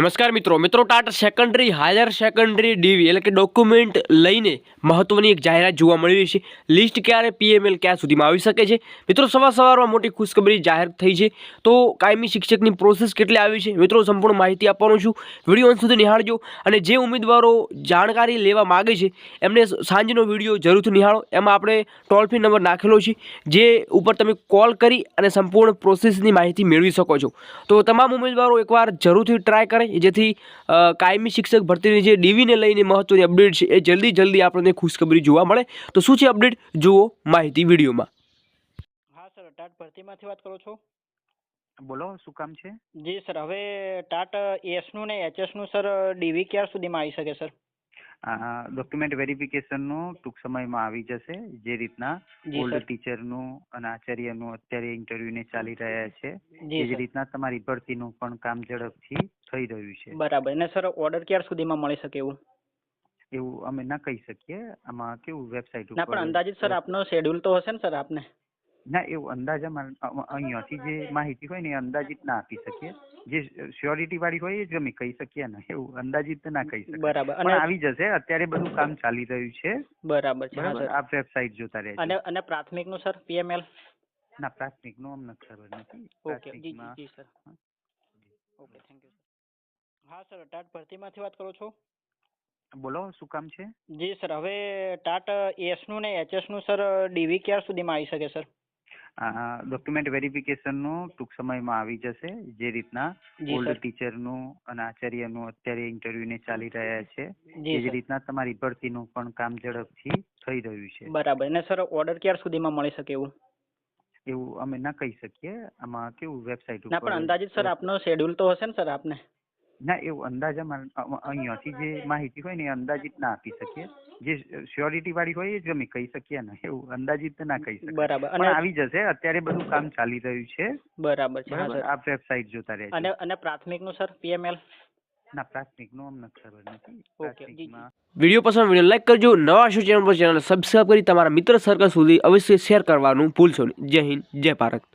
નમસ્કાર મિત્રો મિત્રો ટાટા સેકન્ડરી હાયર સેકન્ડરી ડીવી એટલે કે ડોક્યુમેન્ટ લઈને મહત્વની એક જાહેરાત જોવા મળી રહી છે. લિસ્ટ ક્યારે પીએમએલ ક્યાં સુધીમાં આવી શકે છે? મિત્રો, સવાર સવારમાં મોટી ખુશખબરી જાહેર થઈ છે. તો કાયમી શિક્ષકની પ્રોસેસ કેટલી આવી છે? મિત્રો, સંપૂર્ણ માહિતી આપવાનું છું. વીડિયો અંત સુધી નિહાળજો અને જે ઉમેદવારો જાણકારી લેવા માગે છે, એમને સાંજનો વીડિયો જરૂરથી નિહાળો. એમાં આપણે ટોલ ફ્રી નંબર નાખેલો છે, જે ઉપર તમે કોલ કરી અને સંપૂર્ણ પ્રોસેસની માહિતી મેળવી શકો છો. તો તમામ ઉમેદવારો એકવાર જરૂરથી ટ્રાય કરે. જેથી કાયમી શિક્ષક ભરતીની જે ડીવીને લઈને મહત્વની અપડેટ છે એ જલ્દી જલ્દી આપણને ખુશખબરી જોવા મળે. તો શું છે અપડેટ? જુઓ માહિતી વિડીયોમાં. હા સર ટાટ ભરતીમાંથી વાત કરો છો? બોલો શું કામ છે? જી સર હવે ટાટ એસનું ને એચએસનું સર ડીવી ક્યાર સુધીમાં આવી શકે સર? ડોક્યુમેન્ટ વેરિફિકેશનનો ટૂંક સમયમાં આવી જશે. જે રીતના ઓલ્ડ ટીચરનું અને આચાર્યનું અત્યારે ઇન્ટરવ્યુને ચાલી રહ્યા છે. જી એ જ રીતના તમારી ભરતીનું પણ કામ ઝડપથી થઈ રહ્યું છે. બરાબર. અને સર ઓર્ડર ક્યાર સુધીમાં મળી શકે એવું? એવું અમે ના કહી શકીએ. આમાં કેવું વેબસાઇટ ના પણ અંદાજિત સર આપનો શેડ્યુલ તો હશે ને સર આપને? ના એવું અંદાજામાં અ- અહીંયાથી જે માહિતી હોય ને એ અંદાજિત ના આપી શકીએ. જે સ્યોરિટી વાળી હોય એ જ અમે કહી શકીએ ને એવું અંદાજિત ના કહી શકીએ બરાબર. અને આવી જશે અત્યારે બધું કામ ચાલી રહ્યું છે. બરાબર છે આ આપ વેબસાઇટ જોતા રહેજો. અને અને પ્રાથમિકનું સર પીએમએલ ના પ્રાથમિકનું અમને ખબર નથી. ઓકે જી જી સર. ઓકે થેન્ક યુ હા સર ટાટ ભરતીમાંથી વાત કરો છો? બોલો શું કામ છે? જી સર હવે ટાટ એસનું ને એચએસનું સર ડીવી ક્યાર સુધીમાં આવી શકે સર? ડોક્યુમેન્ટ વેરિફિકેશનનું ટૂંક સમયમાં આવી જશે. જે રીતના ઓલ્ડ ટીચરનું અને આચાર્યનું અત્યારે ઇન્ટરવ્યુને ચાલી રહ્યા છે. એ જ રીતના તમારી ભરતીનું પણ કામ ઝડપથી થઈ રહ્યું છે. બરાબર. અને સર ઓર્ડર ક્યાર સુધીમાં મળી શકે એવું? એવું અમે ના કહી શકીએ. આમાં કેવું વેબસાઇટ ના પણ અંદાજિત સર આપનો શેડ્યુલ તો હશે ને સર આપને? ના એવું અંદાજામાં અહીંયાથી જે માહિતી હોય ને એ અંદાજિત ના આપી શકીએ. જે સ્યોરિટી વાળી હોય એ જ અમે કહી શકીએ ને એવું અંદાજિત ના કહી શકીએ. બરાબર. અને આવી જશે અત્યારે બધું કામ ચાલી રહ્યું છે. બરાબર છે આપ વેબસાઇટ જોતા રહેજો. અને અને પ્રાથમિકનું સર પીએમએલ ના પ્રાથમિકનું અમને ખબર નથી. પ્રાથમિકમાં વીડિયો પસંદ વીડિયો લાઈક કરજો. નવા શું ચેનલ પર ચેનલ સબસ્ક્રાઇબ કરી તમારા મિત્ર સર્કલ સુધી અવશ્ય શેર કરવાનું ભૂલશો નહીં. જય હિન્દ જય ભારત.